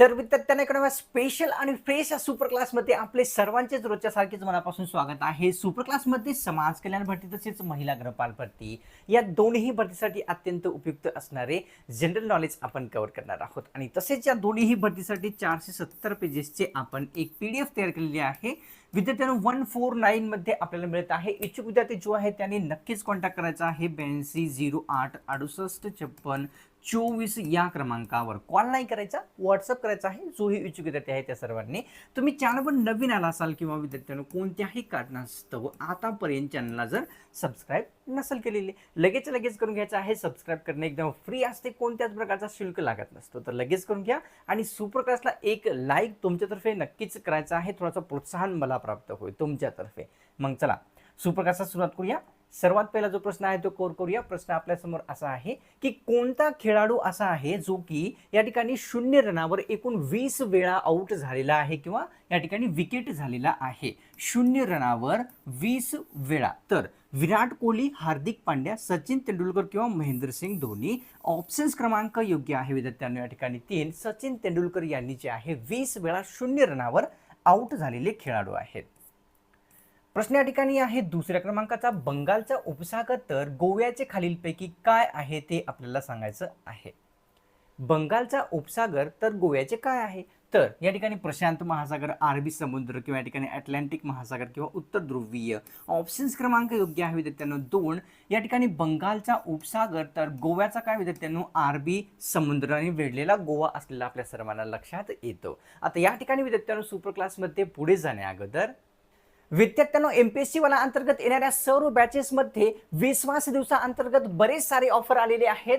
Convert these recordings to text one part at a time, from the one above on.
तर विद्यार्थ्यांना इकडे स्पेशल आणि फ्रेश या सुपर क्लासमध्ये आपले सर्वांचेच रोजच्या सारखेच मनापासून स्वागत आहे. सुपर क्लासमध्ये समाज कल्याण भरती तसेच महिला गृहपाल भरती या दोन्ही भरतीसाठी अत्यंत उपयुक्त असणारे जनरल नॉलेज आपण कव्हर करणार आहोत. आणि तसेच या दोन्ही भरतीसाठी चारशे सत्तर पेजेसचे आपण एक पी डी एफ तयार केलेली आहे. विद्यार्थ्यांना वन फोर नाईन मध्ये आपल्याला मिळत आहे. इच्छुक विद्यार्थी जो आहे त्यांनी नक्कीच कॉन्टॅक्ट करायचा आहे. ब्याऐंशी झिरो आठ अडुसष्ट छप्पन चोवीस या क्रमांकावर. कॉल नाही करायचा व्हॉट्सअप करायचा आहे. जोही इच्छुक विद्यार्थी आहे त्या सर्वांनी. तुम्ही चॅनलवर नवीन आला असाल किंवा विद्यार्थ्यांना कोणत्याही कारणास्तव आतापर्यंत चॅनलला जर सबस्क्राईब नसेल केलेली लगेच लगेच करून घ्यायचं आहे. सबस्क्राईब करणे एकदम फ्री असते. कोणत्याच प्रकारचा शुल्क लागत नसतो. तर लगेच करून घ्या. आणि सुपर एक लाईक तुमच्यातर्फे नक्कीच करायचं आहे. थोडासा प्रोत्साहन मला प्राप्त होईल तुमच्यातर्फे. मग चला सुप्रकाशात सुरुवात करूया. सर्वात पहिला जो प्रश्न आहे तो कोर करूया. प्रश्न आपल्यासमोर असा आहे की कोणता खेळाडू असा आहे जो की या ठिकाणी शून्य रनावर एकूण वीस वेळा आउट झालेला आहे किंवा या ठिकाणी विकेट झालेला आहे? शून्य रनावर वीस वेळा. तर विराट कोहली हार्दिक पांड्या सचिन तेंडुलकर किंवा महेंद्रसिंग धोनी ऑप्शन्स क्रमांक योग्य आहे. विद्यार्थ्यांना या ठिकाणी तीन. सचिन तेंडुलकर यांनी जे आहे वीस वेळा शून्य रनावर आउट झालेले खेळाडू आहेत. प्रश्न या ठिकाणी आहे दुसऱ्या क्रमांकाचा बंगालचा उपसागर तर गोव्याचे खालीलपैकी काय आहे ते आपल्याला सांगायचं आहे. बंगालचा उपसागर तर गोव्याचे काय आहे? तर या ठिकाणी प्रशांत महासागर अरबी समुद्र किंवा या ठिकाणी अटलांटिक महासागर किंवा उत्तर ध्रुवीय ऑप्शन्स क्रमांक योग्य आहे विद्यार्थ्यांनो दोन. या ठिकाणी बंगालचा उपसागर तर गोव्याचा काय विद्यार्थ्यांनो? अरबी समुद्राने वेढलेला गोवा असलेला आपल्या सर्वांना लक्षात येतो. आता या ठिकाणी विद्यार्थ्यांनो सुपर क्लासमध्ये पुढे जाण्या अगोदर विद्यार्थ्यांनो एम पी एस सी वाला अंतर्गत येणाऱ्या सर्व बॅचेसमध्ये विश्वास दिवसाअंतर्गत बरेच सारे ऑफर आलेले आहेत.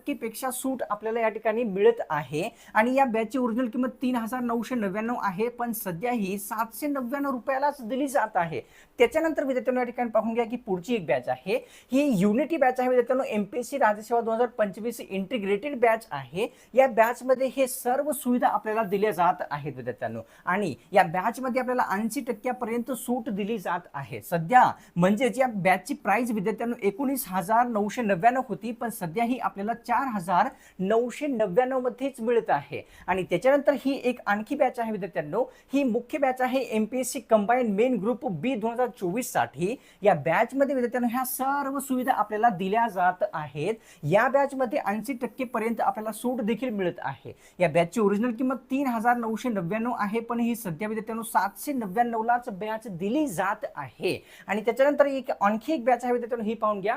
टक्केपेक्षा सूट आपल्याला या ठिकाणी मिळत आहे. आणि या बॅचची ओरिजिनल किंमत तीन हजार नऊशे नव्याण्णव आहे पण सध्या ही सातशे नव्याण्णव रुपयालाच दिली जात आहे. त्याच्यानंतर विद्यार्थ्यांना या ठिकाणी पाहून घ्या की पुढची एक बॅच आहे. ही युनिटी बॅच आहे विद्यार्थ्यांनो एमपीएससी राज्यसेवा दोन हजार पंचवीस इंटिग्रेटेड बॅच आहे. या बॅचमध्ये हे सर्व सुविधा आपल्याला दिल्या जात आहेत विद्यार्थ्यांनो. आणि या बॅचमध्ये आपल्याला ऐंशी टक्क्यापर्यंत सूट दिली जात आहे. सध्या म्हणजेच या बॅचची प्राइस विद्यार्थ्यांनो एकोणीस हजार नऊशे नव्याण्णव होती पण सध्या ही आपल्याला चार हजार नऊशे नव्याण्णव मध्येच मिळत आहे. आणि त्याच्यानंतर ही एक आणखी बॅच आहे विद्यार्थ्यांनो. ही मुख्य बॅच आहे M P S C combine main group B दोन हजार चोवीससाठी या बॅचमध्ये विद्यार्थ्यांनो ह्या सर्व सुविधा आपल्याला दिल्या जात आहेत. या बॅचमध्ये ऐंशी टक्के पर्यंत आपल्याला सूट देखील मिळत आहे. या बॅचची ओरिजिनल किंमत तीन हजार नऊशे नव्याण्णव आहे पण ही सध्या विद्यार्थ्यांनो सातशे नव्याण्णवलाच बॅच दिली जात आहे. आणि त्याच्यानंतर एक आणखी एक बॅच आहे विद्यार्थ्यांनो ही पाहून घ्या.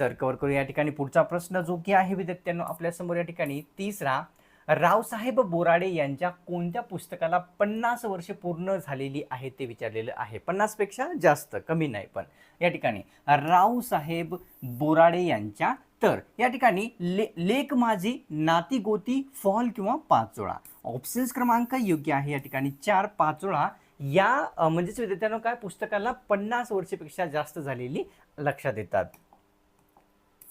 तर कवर करू या ठिकाणी. पुढचा प्रश्न जो की आहे विद्यार्थ्यांनो आपल्यासमोर या ठिकाणी. तिसरा रावसाहेब बोराडे यांच्या कोणत्या पुस्तकाला पन्नास वर्षे पूर्ण झालेली आहे ते विचारलेलं आहे. पन्नासपेक्षा जास्त कमी नाही पण या ठिकाणी. रावसाहेब बोराडे यांच्या तर या ठिकाणी ले लेख माझी नाती गोती फॉल किंवा पाचोळा. ऑप्शन्स क्रमांक योग्य आहे या ठिकाणी. चार पाचोळा. या म्हणजेच विद्यार्थ्यांना काय पुस्तकाला पन्नास वर्षेपेक्षा जास्त झालेली लक्षात येतात.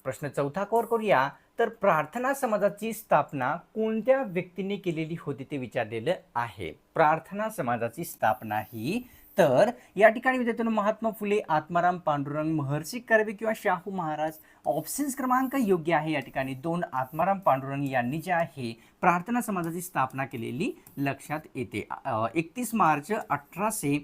प्रश्न चौथा कवर करूया. तर प्रार्थना समाजाची स्थापना कोणत्या व्यक्तीने केलेली होती ते विचारलेलं आहे. प्रार्थना समाजाची स्थापना ही तर या ठिकाणी विद्यार्थ्यांना महात्मा फुले आत्माराम पांडुरंग महर्षी कर्वे किंवा शाहू महाराज ऑप्शन्स क्रमांक योग्य आहे या ठिकाणी. दोन आत्माराम पांडुरंग यांनी जे आहे प्रार्थना समाजाची स्थापना केलेली लक्षात येते. एकतीस मार्च अठराशे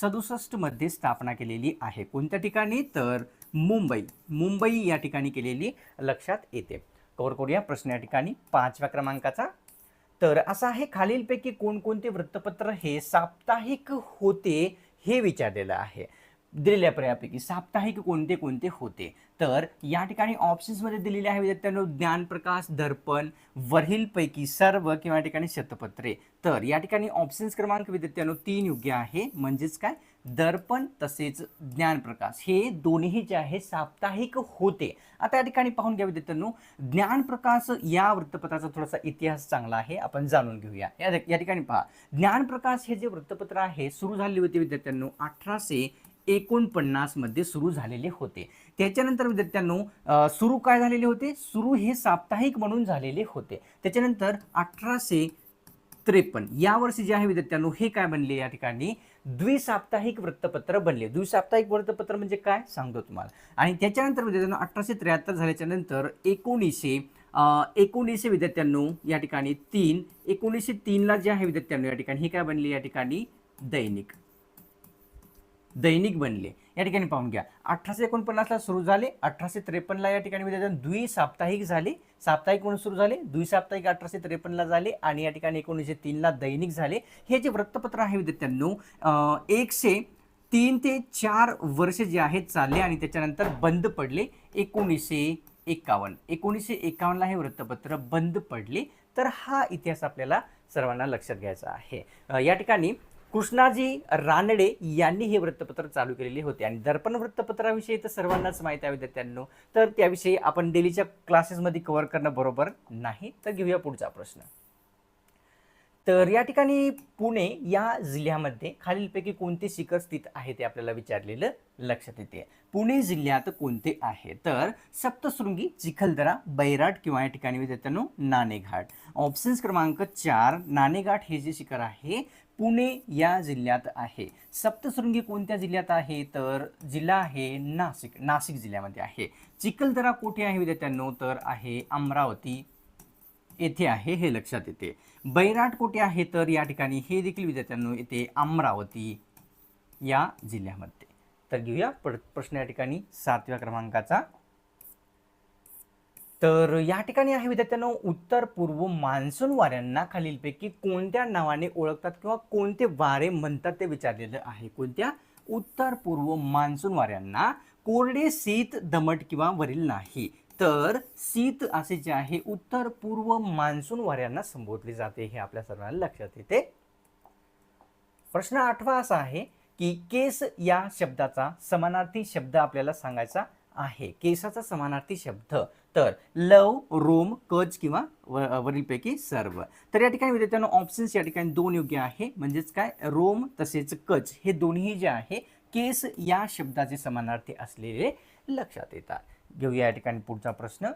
सदुसष्टमध्ये स्थापना केलेली आहे. कोणत्या ठिकाणी? तर मुंबई मुंबई या ठिकाणी केलेली लक्षात येते. कवर करूया प्रश्न या ठिकाणी पाचव्या क्रमांकाचा. तर असा आहे खालीलपैकी कोणकोणते वृत्तपत्र हे साप्ताहिक होते हे विचारलेलं आहे. दिलेल्या पर्यायापैकी साप्ताहिक कोणते कोणते होते? तर या ठिकाणी ऑप्शन्समध्ये दिलेले आहे विद्यार्थ्यांनो ज्ञानप्रकाश दर्पण वरीलपैकी सर्व किंवा या ठिकाणी शतपत्रे. तर या ठिकाणी ऑप्शन्स क्रमांक विद्यार्थ्यांनो तीन योग्य आहे. म्हणजेच काय? दर्पण तसेच ज्ञानप्रकाश हे दोन्ही जे आहे साप्ताहिक होते. आता या ठिकाणी पाहून घ्या विद्यार्थ्यांनो ज्ञानप्रकाश या वृत्तपत्राचा थोडासा इतिहास चांगला आहे आपण जाणून घेऊया. या या ठिकाणी पहा ज्ञानप्रकाश हे जे वृत्तपत्र आहे सुरू झाले होते विद्यार्थ्यांनो अठराशे एकोणपन्नासमध्ये सुरू झालेले होते. त्याच्यानंतर विद्यार्थ्यांनो सुरू काय झालेले होते? सुरू हे साप्ताहिक म्हणून झालेले होते. त्याच्यानंतर अठराशे त्रेपन्न या वर्षी जे आहे विद्यार्थ्यांनो हे काय बनले या ठिकाणी? द्विसाप्ताहिक वृत्तपत्र बनले. द्विसाप्ताहिक वृत्तपत्र म्हणजे काय? सांगतो तुम्हाला. आणि त्याच्यानंतर म्हणजे अठराशे त्र्याहत्तर झाल्याच्यानंतर एकोणीसशे एकोणीसशे विद्यार्थ्यांनो या ठिकाणी तीन एकोणीसशे तीनला जे आहे विद्यार्थ्यांनो या ठिकाणी हे काय बनले या ठिकाणी? दैनिक. दैनिक बनले. या ठिकाणी पाहून घ्या. अठराशे एकोणपन्नासला सुरू झाले अठराशे त्रेपन्नला या ठिकाणी विद्यार्थ्यांना द्विसाप्ताहिक झाले साप्ताहिक म्हणून सुरू झाले द्विसाप्ताहिक अठराशे त्रेपन्नला झाले आणि या ठिकाणी एकोणीसशे तीनला दैनिक झाले. हे जे वृत्तपत्र आहे विद्यार्थ्यांनो एकशे तीन ते चार वर्ष जे आहेत चालले आणि त्याच्यानंतर बंद पडले. एकोणीसशे एकावन्न. एकोणीसशे एकावन्नला हे वृत्तपत्र बंद पडले. तर हा इतिहास आपल्याला सर्वांना लक्षात घ्यायचा आहे. या ठिकाणी कृष्णाजी रानडे यांनी हे वृत्तपत्र चालू केलेले होते. आणि दर्पण वृत्तपत्राविषयी तर सर्वांनाच माहिती आहे विद्यार्थ्यांनो तर त्याविषयी आपण डेलीच्या क्लासेसमध्ये कव्हर करणं बरोबर नाही. तर घेऊया पुढचा प्रश्न. तर या ठिकाणी पुणे या जिल्ह्यामध्ये खालीलपैकी कोणते शिखर स्थित आहे ते आपल्याला विचारलेलं लक्षात येते. पुणे जिल्ह्यात कोणते आहे? तर सप्तशृंगी चिखलदरा बैराट किंवा या ठिकाणी विद्यार्थ्यांनो नाणेघाट. ऑप्शन्स क्रमांक चार नाणेघाट हे जे शिखर आहे पुणे या जिल्ह्यात आहे. सप्तशृंगी कोणत्या जिल्ह्यात आहे? तर जिल्हा आहे नाशिक नाशिक जिल्ह्यामध्ये आहे. चिखलदरा कुठे आहे विद्यार्थ्यांनो? तर आहे अमरावती. येथे आहे हे लक्षात येते. बैराट कुठे आहे? तर या ठिकाणी हे देखील विद्यार्थ्यांनो येते अमरावती या जिल्ह्यामध्ये. तर घेऊया प्रश्न या ठिकाणी सातव्या क्रमांकाचा. तर या ठिकाणी आहे विद्यार्थ्यांनो उत्तर पूर्व मान्सून वाऱ्यांना खालीलपैकी कोणत्या नावाने ओळखतात किंवा कोणते वारे म्हणतात ते विचारलेलं आहे. कोणत्या? उत्तर पूर्व मान्सून वाऱ्यांना. कोरडे शीत दमट किंवा वरील नाही. तर शीत असे जे आहे उत्तर पूर्व मान्सून वाऱ्यांना संबोधले जाते हे आपल्या सर्वांना लक्षात येते. प्रश्न आठवा असा आहे की केस या शब्दाचा समानार्थी शब्द आपल्याला सांगायचा आहे. केसाचा समानार्थी शब्द. तर लव रोम कच किंवा वरीलपैकी सर्व. तर या ठिकाणी विद्यार्थ्यांना ऑप्शन्स या ठिकाणी दोन योग्य आहे. म्हणजेच काय? रोम तसेच कच हे दोन्ही जे आहे केस या शब्दाचे समानार्थी असलेले लक्षात येतात. घेऊया या ठिकाणी पुढचा प्रश्न.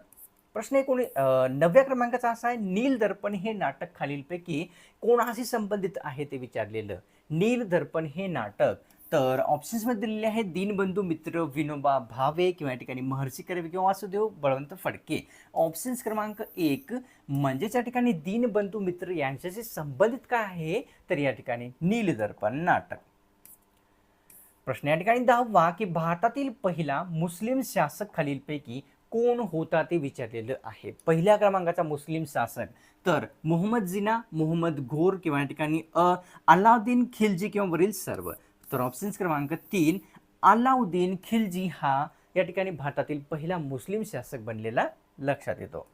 प्रश्न एकोणी नवव्या क्रमांकाचा असा आहे. नील दर्पण हे नाटक खालीलपैकी कोणाशी संबंधित आहे ते विचारलेलं? नील दर्पण हे नाटक तर ऑप्शन्समध्ये दिलेले आहे दीनबंधू मित्र विनोबा भावे किंवा या ठिकाणी महर्षी कर्वे किंवा वासुदेव बळवंत फडके. ऑप्शन्स क्रमांक एक म्हणजेच या ठिकाणी दीनबंधू मित्र यांच्याशी संबंधित काय आहे? तर या ठिकाणी नीलदर्पण नाटक. प्रश्न या ठिकाणी दहावा की भारतातील पहिला मुस्लिम शासक खालीलपैकी कोण होता ते विचारलेलं आहे. पहिल्या क्रमांकाचा मुस्लिम शासक तर मोहम्मद जिना मोहम्मद घोर किंवा या ठिकाणी अ अलाउद्दीन खिलजी किंवा वरील सर्व. तर ऑप्शन क्रमांक तीन अलाउद्दीन खिलजी हा या ठिकाणी भारतातील पहिला मुस्लिम शासक बनलेला लक्षात येतो.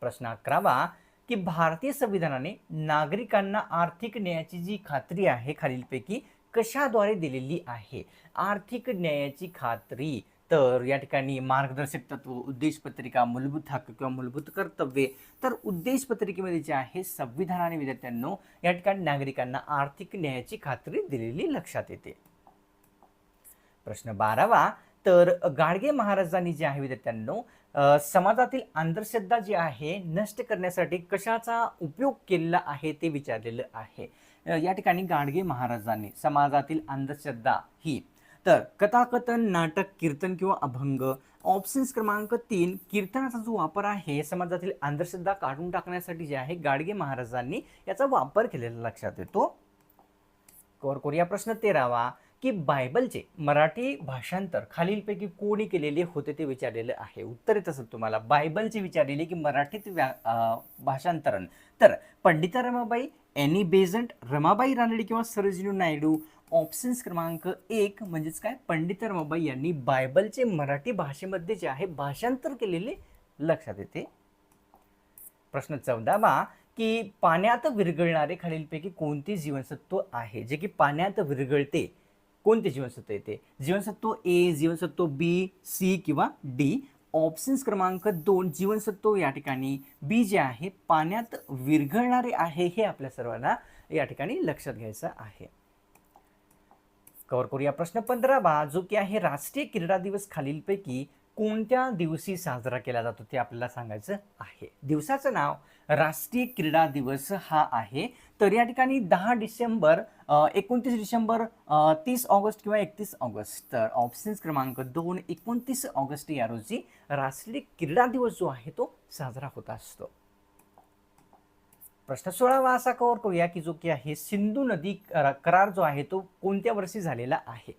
प्रश्न अकरावा की भारतीय संविधानाने नागरिकांना आर्थिक न्यायाची जी खात्री आहे खालीलपैकी कशाद्वारे दिलेली आहे? आर्थिक न्यायाची खात्री तर या ठिकाणी मार्गदर्शक तत्व उद्देश पत्रिका मूलभूत हक्क किंवा मूलभूत कर्तव्ये तर उद्देश पत्रिकेमध्ये जे आहे संविधानाने विद्यार्थ्यांनो या ठिकाणी नागरिकांना आर्थिक न्यायाची खात्री दिलेली लक्षात येते. प्रश्न बारावा तर गाडगे महाराजांनी जे आहे विद्यार्थ्यांनो समाजातील अंधश्रद्धा जी आहे नष्ट करण्यासाठी कशाचा उपयोग केलेला आहे ते विचारलेलं आहे. या ठिकाणी गाडगे महाराजांनी समाजातील अंधश्रद्धा ही तर कथाकथन नाटक कीर्तन किंवा अभंग ऑप्शन्स क्रमांक तीन कीर्तनाचा जो वापर आहे समाजातील अंधश्रद्धा काढून टाकण्यासाठी जे आहे गाडगे महाराजांनी याचा वापर केलेला लक्षात येतो. कोर कोर या प्रश्न तेरावा की बायबलचे मराठी भाषांतर खालीलपैकी कोणी केलेले होते ते विचारलेले आहे. उत्तर येत असेल तुम्हाला. बायबलचे विचारलेले की मराठीत व्या भाषांतरण. तर पंडिता रमाबाई एनी. बेझंट रमाबाई रानडे किंवा सरोजिनी नायडू ऑप्शन्स क्रमांक एक म्हणजेच काय? पंडिता रमाबाई यांनी बायबलचे मराठी भाषेमध्ये जे आहे भाषांतर केलेले लक्षात येते. प्रश्न चौदावा की पाण्यात विरघळणारे खालीलपैकी कोणते जीवनसत्व आहे? जे की पाण्यात विरघळते कोणते जीवनसत्व येते? जीवनसत्व ए जीवनसत्व बी सी किंवा डी ऑप्शन्स क्रमांक दोन जीवनसत्व या ठिकाणी बी जे आहे पाण्यात विरघळणारे आहे हे आपल्या सर्वांना या ठिकाणी लक्षात घ्यायचं आहे. कवर करूया प्रश्न पंधरावा जो की आहे राष्ट्रीय क्रीडा दिवस खालीलपैकी कोणत्या दिवशी साजरा केला जातो ते आपल्याला सांगायचं आहे. दिवसाचं नाव राष्ट्रीय क्रीडा दिवस हा आहे. तर या ठिकाणी दहा डिसेंबर एकोणतीस डिसेंबर तीस ऑगस्ट किंवा एकतीस ऑगस्ट. तर ऑप्शन्स क्रमांक दोन एकोणतीस ऑगस्ट या रोजी राष्ट्रीय क्रीडा दिवस जो आहे तो साजरा होत असतो. प्रश्न सोळावा असा कव्हर करूया की जो की आहे सिंधू नदी करार जो आहे तो कोणत्या वर्षी झालेला आहे?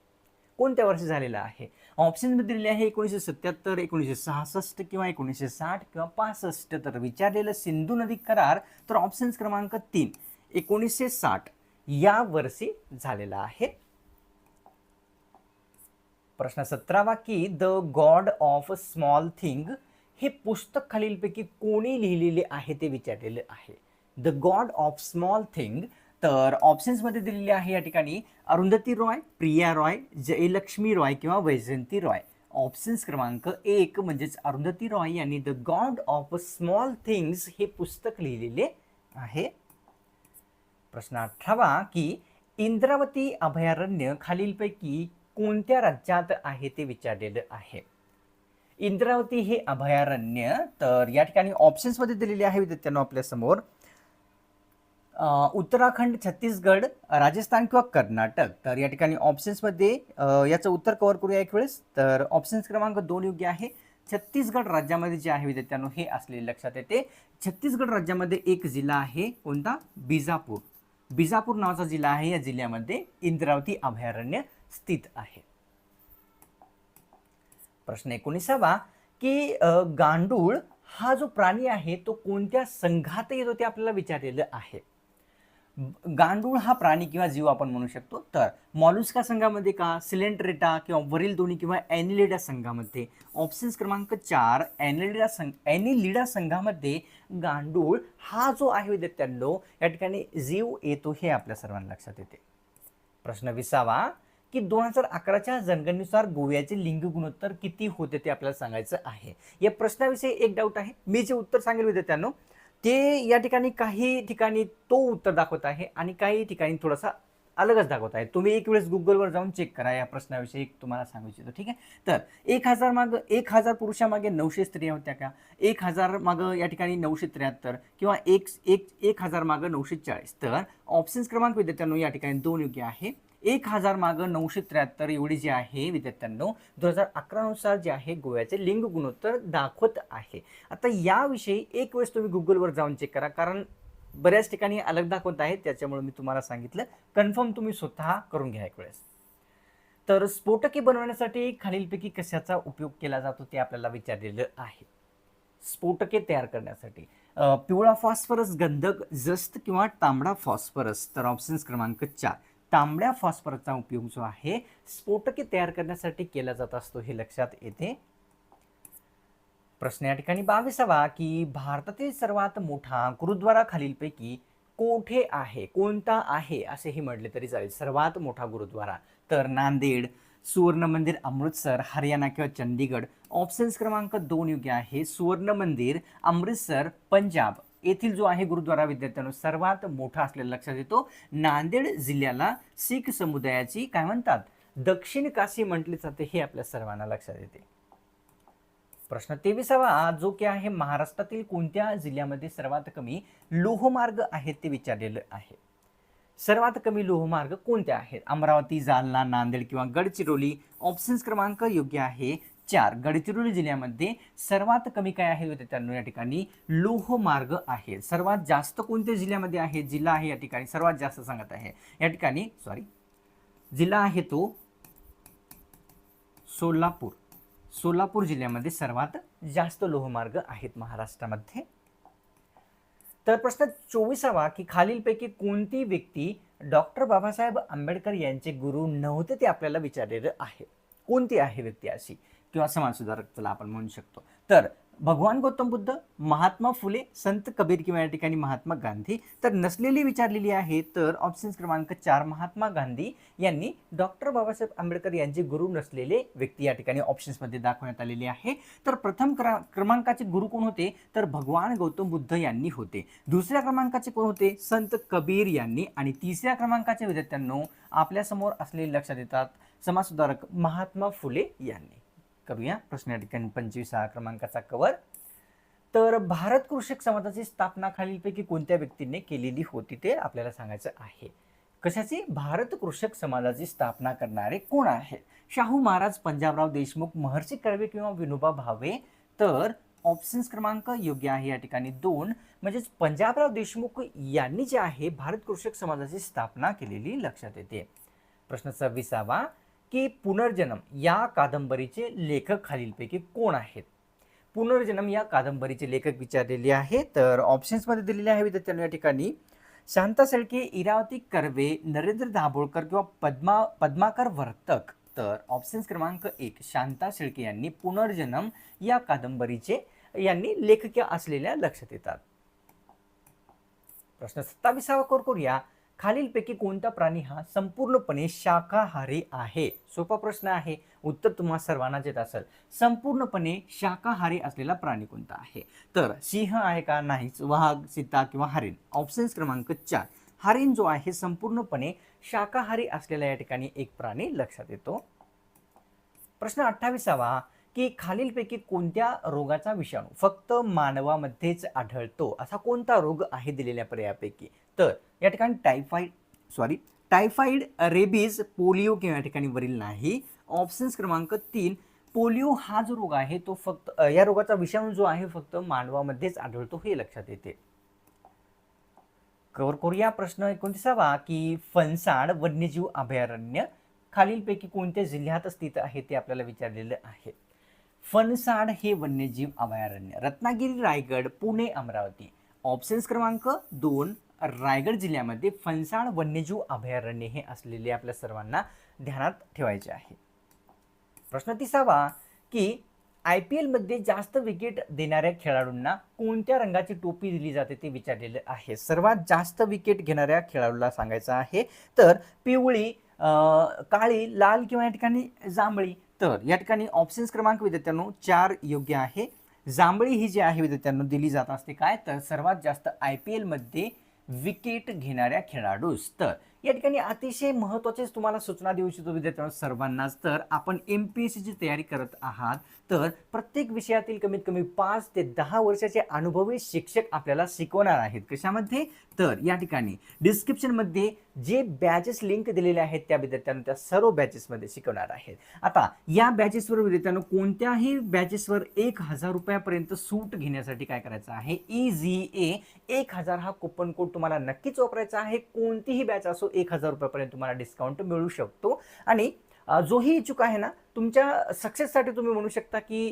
कोणत्या वर्षी झालेला आहे? ऑप्शनमध्ये दिलेले आहे एकोणीसशे सत्याहत्तर एकोणीसशे सहासष्ट किंवा एकोणीसशे साठ किंवा पासष्ट. तर विचारलेलं सिंधू नदी करार तर ऑप्शन्स क्रमांक तीन एकोणीसशे साठ या वर्षी झालेला आहे. प्रश्न सतरावा की The God of Small Thing हे पुस्तक खालीलपैकी कोणी लिहिलेले आहे ते विचारलेले आहे. The God of Small Thing तर ऑप्शन्समध्ये दिलेले आहे या ठिकाणी अरुंधती रॉय प्रिया रॉय जयलक्ष्मी रॉय किंवा वैजयंती रॉय. ऑप्शन्स क्रमांक एक म्हणजेच अरुंधती रॉय यांनी The God of Small Things हे पुस्तक लिहिलेले आहे. प्रश्न अठरावा की इंद्रावती अभयारण्य खालीलपैकी कोणत्या राज्यात आहे ते विचारलेलं आहे? इंद्रावती हे अभयारण्य तर या ठिकाणी ऑप्शन्समध्ये दिलेले आहे विद्यार्थ्यांना आपल्यासमोर. उत्तराखंड छत्तीसगड राजस्थान किंवा कर्नाटक. तर या ठिकाणी ऑप्शन्समध्ये याचं उत्तर कव्हर करूया एक वेळेस. तर ऑप्शन्स क्रमांक दोन योग्य आहे. छत्तीसगड राज्यामध्ये जे आहे विद्यार्थ्यांनो हे असलेले लक्षात येते. छत्तीसगड राज्यामध्ये एक जिल्हा आहे. कोणता? बिजापूर. बिजापूर नावाचा जिल्हा आहे. या जिल्ह्यामध्ये इंद्रावती अभयारण्य स्थित आहे. प्रश्न एकोणीसावा की गांडूळ हा जो प्राणी आहे तो कोणत्या संघात येतो ते आपल्याला विचारलेलं आहे? गांडूळ हा प्राणी किंवा जीव आपण म्हणू शकतो. तर मॉलुस्का संघामध्ये का सिलेंट्रेटा किंवा वरील दोन्ही किंवा ॲनिलिडा संघामध्ये? ऑप्शन्स क्रमांक चार ॲनिलिडा संघ ॲनिलिडा संघामध्ये गांडूळ हा जो आहे विद्यार्थ्यांनो या ठिकाणी जीव येतो हे आपल्या सर्वांना लक्षात येते. प्रश्न विसावा की दोन हजार अकराच्या जनगणनेनुसार गोव्याचे लिंग गुणोत्तर किती होते ते आपल्याला सांगायचं आहे. या प्रश्नाविषयी एक डाऊट आहे. मी जे उत्तर सांगेल विद्यार्थ्यांनो ते या ठिकाणी काही ठिकाणी तो उत्तर दाखवत आहे आणि काही ठिकाणी थोडासा अलगच दाखवत आहे. तुम्ही एक वेळेस गुगलवर जाऊन चेक करा या प्रश्नाविषयी एक तुम्हाला सांगू इच्छितो ठीक आहे? तर एक हजार मागं एक हजार पुरुषामागे नऊशे स्त्रिया होत्या का? एक हजार मागं या ठिकाणी नऊशे त्र्याहत्तर किंवा एक एक एक हजार मागं नऊशे चाळीस. तर ऑप्शन्स क्रमांक विद्यार्थ्यांनो या ठिकाणी दोन योग्य आहे. एक हजार मागं नऊशे त्र्याहत्तर एवढी जी आहे विद्यार्थ्यांनो दोन हजार अकरानुसार जे आहे गोव्याचे लिंग गुणोत्तर दाखवत आहे. आता याविषयी एक वेळेस तुम्ही गुगलवर जाऊन चेक करा कारण बऱ्याच ठिकाणी अलग दाखवत आहे त्याच्यामुळे मी तुम्हाला सांगितलं. कन्फर्म तुम्ही स्वतः करून घ्या एक वेळेस. तर स्फोटके बनवण्यासाठी खालीलपैकी कशाचा उपयोग केला जातो ते आपल्याला विचारलेलं आहे. स्फोटके तयार करण्यासाठी पिवळा फॉस्फरस गंधक जस्त किंवा तांबडा फॉस्फरस तर ऑप्शन्स क्रमांक चार. तांबड्या फॉस्फरसचा उपयोग जो आहे स्फोटके तयार करण्यासाठी केला जात असतो हे लक्षात येते. प्रश्न या ठिकाणी बावीसावा की भारतातील सर्वात मोठा गुरुद्वारा खालीलपैकी कोठे आहे कोणता आहे असेही म्हटले तरी चालेल. सर्वात मोठा गुरुद्वारा तर नांदेड सुवर्ण मंदिर अमृतसर हरियाणा किंवा चंदीगड. ऑप्शन्स क्रमांक दोन योग्य आहे. सुवर्ण मंदिर अमृतसर पंजाब. येथील जो आहे गुरुद्वारा विद्यार्थ्यांनो सर्वात मोठा असलेला लक्षात येतो नांदेड जिल्ह्याला शीख समुदायाची काय म्हणतात? दक्षिण काशी म्हटली जाते हे आपल्या सर्वांना लक्षात येते. प्रश्न तेविसावा जो की आहे महाराष्ट्रातील कोणत्या जिल्ह्यामध्ये सर्वात कमी लोहमार्ग आहेत ते विचारलेलं आहे. सर्वात कमी लोहमार्ग कोणते आहेत? अमरावती जालना नांदेड किंवा गडचिरोली ऑप्शन्स क्रमांक योग्य आहे चार गडचिरोली जिल्ह्यामध्ये सर्वात कमी काय आहे त्यांना या ठिकाणी? लोहमार्ग आहे. सर्वात जास्त कोणत्या जिल्ह्यामध्ये आहे? जिल्हा आहे या ठिकाणी. सर्वात जास्त सांगत आहे. या ठिकाणी सॉरी जिल्हा आहे तो सोलापूर. सोलापूर जिल्ह्यामध्ये सर्वात जास्त लोहमार्ग आहेत महाराष्ट्रामध्ये. तर प्रश्न चोवीसावा की खालीलपैकी कोणती व्यक्ती डॉक्टर बाबासाहेब आंबेडकर यांचे गुरु नव्हते ते आपल्याला विचारलेलं आहे? कोणती आहे व्यक्ती अशी? किंवा समाजसुधारक त्याला आपण म्हणू शकतो. तर भगवान गौतम बुद्ध महात्मा फुले संत कबीर किंवा या ठिकाणी महात्मा गांधी तर नसलेली विचारलेली आहे तर ऑप्शन क्रमांक चार महात्मा गांधी यांनी डॉक्टर बाबासाहेब आंबेडकर यांचे गुरु नसलेले व्यक्ती या ठिकाणी ऑप्शन्समध्ये दाखवण्यात आलेले आहे. तर प्रथम क्र क्रमांकाचे गुरु कोण होते? तर भगवान गौतम बुद्ध यांनी होते. दुसऱ्या क्रमांकाचे कोण होते? संत कबीर यांनी. आणि तिसऱ्या क्रमांकाच्या विद्यार्थ्यांनो आपल्यासमोर असलेले लक्षात येतात समाजसुधारक महात्मा फुले यांनी. करूया. प्रश्न या ठिकाणी पंचवीस सहा क्रमांकाचा कवर तर भारत कृषक समाजाची स्थापना खालीलपैकी कोणत्या व्यक्तीने केलेली होती ते आपल्याला सांगायचं आहे. कशाची? भारत कृषक समाजाची स्थापना करणारे कोण आहे शाहू महाराज पंजाबराव देशमुख महर्षी कर्वे किंवा विनोबा भावे? तर ऑप्शन्स क्रमांक योग्य आहे या ठिकाणी दोन. म्हणजेच पंजाबराव देशमुख यांनी जे आहे भारत कृषक समाजाची स्थापना केलेली लक्षात येते. प्रश्न सव्वीसावा. की पुनर्जन्म या कादंबरीचे लेखक खालीलपैकी कोण आहेत? पुनर्जन्म या कादंबरीचे लेखक विचारलेले आहे तर ऑप्शन्समध्ये दिलेले आहे विद्यार्थ्यांना या ठिकाणी. शांता शेळके इरावती कर्वे नरेंद्र दाभोळकर किंवा पद्मा पद्माकर वर्तक. तर ऑप्शन्स क्रमांक एक शांता शेळके यांनी पुनर्जन्म या कादंबरीचे यांनी लेखक असलेल्या लक्षात येतात. प्रश्न सत्तावीसावा कोर करूया. खालीलपैकी कोणता प्राणी हा संपूर्णपणे शाकाहारी आहे? सोपा प्रश्न आहे. उत्तर तुम्हा सर्वांना येत असेल. संपूर्णपणे शाकाहारी असलेला प्राणी कोणता आहे? तर सिंह आहे का? नाहीच वाघ सीता किंवा हरिण? ऑप्शन्स क्रमांक चार. हरिण जो आहे संपूर्णपणे शाकाहारी असलेला या ठिकाणी एक प्राणी लक्षात येतो. प्रश्न अठ्ठावीसावा. की खालीलपैकी कोणत्या रोगाचा विषाणू फक्त मानवामध्येच आढळतो? असा कोणता रोग आहे दिलेल्या पर्यायापैकी? तर या ठिकाणी typhoid sorry typhoid rabies polio किंवा या ठिकाणी वरील नाही. ऑप्शन्स क्रमांक तीन पोलिओ हा जो रोग आहे तो फक्त या रोगाचा विषाणू जो आहे फक्त मानवामध्येच आढळतो हे लक्षात येते. कवर करूया प्रश्न एकोणतीसावा की फणसाड वन्यजीव अभयारण्य खालीलपैकी कोणत्या जिल्ह्यात स्थित आहे ते आपल्याला विचारलेलं आहे. फणसाड हे वन्यजीव अभयारण्य. रत्नागिरी रायगड पुणे अमरावती. ऑप्शन्स क्रमांक दोन रायगड जिल्ह्यामध्ये फणसाड वन्यजीव अभयारण्य हे असलेले आपल्या सर्वांना ध्यानात ठेवायचे आहे. प्रश्न तिसावा की आय पी एलमध्ये जास्त विकेट देणाऱ्या खेळाडूंना कोणत्या रंगाची टोपी दिली जाते ते विचारलेलं आहे. सर्वात जास्त विकेट घेणाऱ्या खेळाडूला सांगायचं आहे तर पिवळी काळी लाल किंवा या ठिकाणी जांभळी. तर या ठिकाणी ऑप्शन्स क्रमांक विद्यार्थ्यांनो चार योग्य आहे. जांभळी ही जी आहे विद्यार्थ्यांनो दिली जात असते काय? तर सर्वात जास्त आय पी एलमध्ये विकेट घेणाऱ्या खेळाडूस. तर या ठिकाणी अतिशय महत्त्वाचेच तुम्हाला सूचना देऊ इच्छितो विद्यार्थ्यांना सर्वांनाच. तर आपण एम पी एस सीची तयारी करत आहात. तर प्रत्येक विषयातील कमीत कमी पाच ते दहा वर्षाचे अनुभवी शिक्षक आपल्याला शिकवणार आहेत. कशामध्ये? तर या ठिकाणी डिस्क्रिप्शनमध्ये जे बॅचेस लिंक दिलेले आहेत त्या विद्यार्थ्यांना त्या सर्व बॅचेसमध्ये शिकवणार आहेत. आता या बॅचेसवर विद्यार्थ्यांना कोणत्याही बॅचेसवर एक हजार रुपयापर्यंत सूट घेण्यासाठी काय करायचं आहे? ई झी ए एक हजार हा कुपन कोड तुम्हाला नक्कीच वापरायचा आहे. कोणतीही बॅच असो एक हजार रुपयापर्यंत तुम्हाला डिस्काउंट मिळू शकतो. आणि जोही इच्छुक आहे ना तुमच्या सक्सेससाठी तुम्ही म्हणू शकता की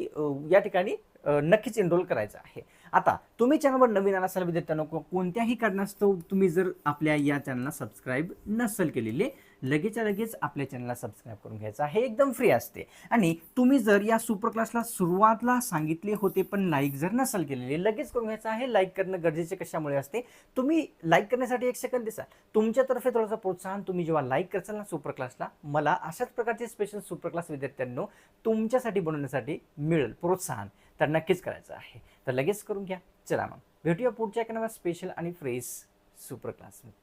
या ठिकाणी नक्कीच एनरोल करायचं आहे. आता तुम्ही चॅनलवर नवीन आला असाल विद्यार्थ्यांनो कोणत्याही कारणास्तव तुम्ही जर आपल्या या चॅनलला सबस्क्राईब नसेल केलेले लगेचच्या लगेच आपल्या चॅनलला सबस्क्राईब करून घ्यायचं आहे. एकदम फ्री असते. आणि तुम्ही जर या सुपर क्लासला सुरुवातला सांगितले होते पण लाईक जर नसेल केलेले लगेच करून घ्यायचं आहे. लाईक करणं गरजेचे कशामुळे असते? तुम्ही लाईक करण्यासाठी एक सेकंद दिसाल तुमच्यातर्फे थोडंसं प्रोत्साहन तुम्ही जेव्हा लाईक करसाल ना सुपर क्लासला मला अशाच प्रकारचे स्पेशल सुपर क्लास विद्यार्थ्यांनो तुमच्यासाठी बनवण्यासाठी मिळेल प्रोत्साहन. तर नक्कीच करायचं आहे. तर लगेच करून घ्या. चला मग. भेटूया पुढच्या एका नव्या स्पेशल आणि फ्रेश सुपर क्लासमध्ये